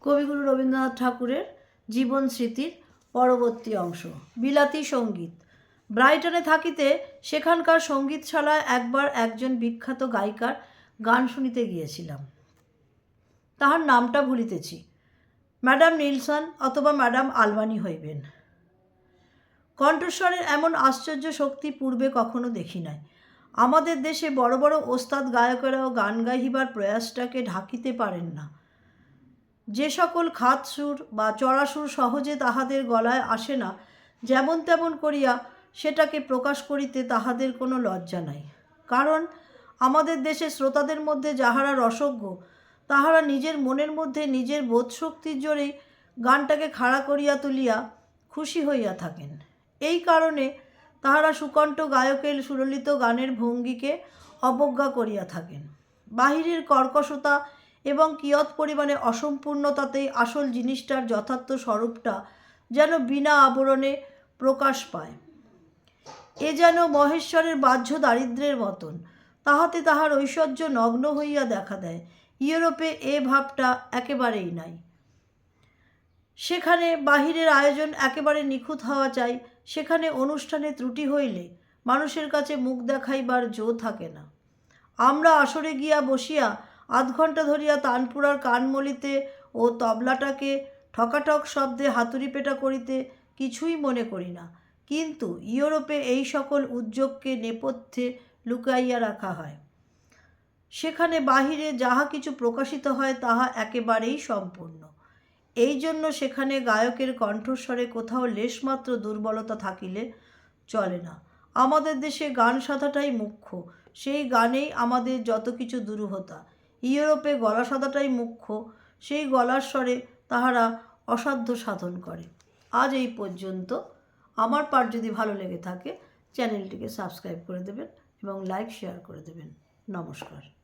কবিগুরু রবীন্দ্রনাথ ঠাকুরের জীবন স্মৃতির পরবর্তী অংশ। বিলাতি সংগীত। ব্রাইটনে থাকিতে সেখানকার সঙ্গীতশালায় একবার একজন বিখ্যাত গায়িকার গান শুনিতে গিয়েছিলাম। তাহার নামটা ভুলিতেছি। ম্যাডাম নিলসন অথবা ম্যাডাম আলবানি হইবেন। কণ্ঠস্বরের এমন আশ্চর্য শক্তি পূর্বে কখনো দেখি নাই। আমাদের দেশে বড় বড় ওস্তাদ গায়কেরাও গান গাইবার প্রয়াসটাকে ঢাকিতে পারেন না। যে সকল খাত সুর বা চড়াসুর সহজে তাহাদের গলায় আসে না, যেমন তেমন করিয়া সেটাকে প্রকাশ করিতে তাহাদের কোনো লজ্জা নাই। কারণ আমাদের দেশে শ্রোতাদের মধ্যে যাহারা রসজ্ঞ, তাহারা নিজের মনের মধ্যে নিজের বোধশক্তির জোরেই গানটাকে খাড়া করিয়া তুলিয়া খুশি হইয়া থাকেন। এই কারণে তাহারা সুকণ্ঠ গায়কের সুললিত গানের ভঙ্গিকে অবজ্ঞা করিয়া থাকেন। বাহিরের কর্কশতা এবং কিয়ৎ পরিমাণে অসম্পূর্ণতাতেই আসল জিনিসটার যথার্থ স্বরূপটা যেন বিনা আবরণে প্রকাশ পায়। এ যেন মহেশ্বরের বাহ্য দারিদ্র্যের মতন, তাহাতে তাহার ঐশ্বর্য নগ্ন হইয়া দেখা দেয়। ইউরোপে এ ভাবটা একেবারেই নাই। সেখানে বাহিরের আয়োজন একেবারে নিখুঁত হওয়া চাই, সেখানে অনুষ্ঠানে ত্রুটি হইলে মানুষের কাছে মুখ দেখাইবার জো থাকে না। আমরা আসরে গিয়া বসিয়া আধ ঘণ্টা ধরিয়া তানপুরার কান মলিতে ও তবলাটাকে ঠকাঠক শব্দে হাতুড়ি পেটা করিতে কিছুই মনে করি না। কিন্তু ইউরোপে এই সকল উদ্যোগকে নেপথ্যে লুকাইয়া রাখা হয়। সেখানে বাহিরে যাহা কিছু প্রকাশিত হয়, তাহা একেবারেই সম্পূর্ণ। এই জন্য সেখানে গায়কের কণ্ঠস্বরে কোথাও লেশমাত্র দুর্বলতা থাকিলে চলে না। আমাদের দেশে গান সাধাটাই মুখ্য। সেই গানেই আমাদের যত কিছু দুরূহতা। ইউরোপে গলা সাদাটাই মুখ্য, সেই গলার স্বরে তাহারা অসাধ্য সাধন করে। আজ এই পর্যন্ত। আমার পাঠ যদি ভালো লেগে থাকে চ্যানেলটিকে সাবস্ক্রাইব করে দেবেন এবং লাইক শেয়ার করে দেবেন। নমস্কার।